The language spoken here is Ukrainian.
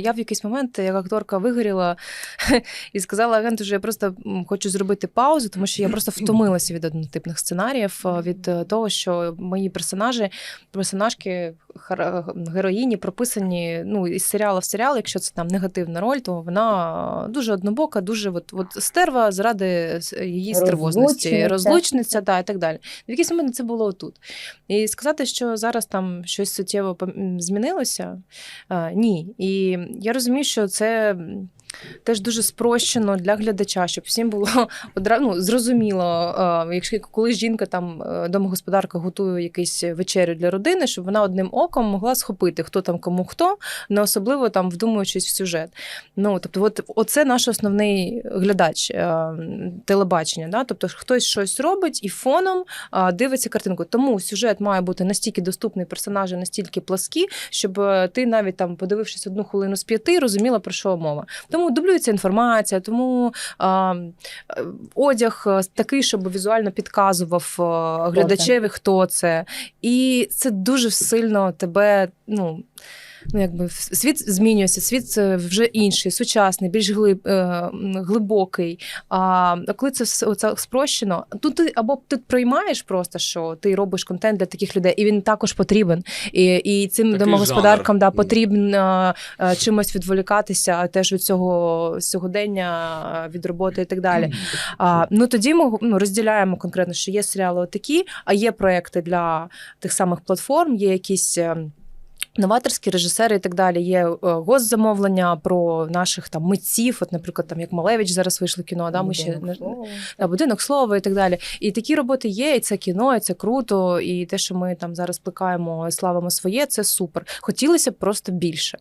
Я в якийсь момент, як акторка, вигоріла і сказала агенту, що я просто хочу зробити паузу, тому що я просто втомилася від однотипних сценаріїв, е, від е, того, що мої персонажі, персонажки, героїні прописані ну, із серіалу в серіал, якщо це там негативна роль, то вона дуже однобока, дуже от, от стерва заради її стервозності, Розлучниця. та, і так далі. В якийсь момент це було тут. І сказати, що зараз там щось суттєво змінилося, ні. І я розумію, що це. Теж дуже спрощено для глядача, щоб всім було одразу ну, зрозуміло, е, якщо коли жінка там е, домогосподарка готує якийсь вечерю для родини, щоб вона одним оком могла схопити, хто там кому хто, не особливо там вдумуючись в сюжет. Ну тобто, от оце наш основний глядач е, телебачення. Да? Тобто, хтось щось робить і фоном дивиться картинку. Тому сюжет має бути настільки доступний, персонажі настільки пласкі, щоб ти навіть там, подивившись одну хвилину з п'яти, розуміла про що мова. Тому дублюється інформація, тому а, е, одяг е, такий, щоб візуально підказував е, глядачеві, хто це. І це дуже сильно тебе. ну, Ну, якби світ змінюється, світ е, вже інший, сучасний, більш глиб, е, глибокий. А коли це все спрощено, тут ти або ти приймаєш просто, що ти робиш контент для таких людей, і він також потрібен. І, і цим Такий домогосподаркам жанр. да, потрібно е, чимось відволікатися теж від цього сьогодення, від роботи і так далі. А, ну тоді ми ну, розділяємо конкретно, що є серіали такі, а є проекти для тих самих платформ, є якісь. Новаторські режисери і так далі. Є е, госзамовлення про наших там митців. От, наприклад, там як Малевич зараз вийшло кіно, да, ми ще да, будинок слова і так далі. І такі роботи є, і це кіно, і це круто. І те, що ми там зараз плекаємо і славимо своє, це супер. Хотілося б просто більше.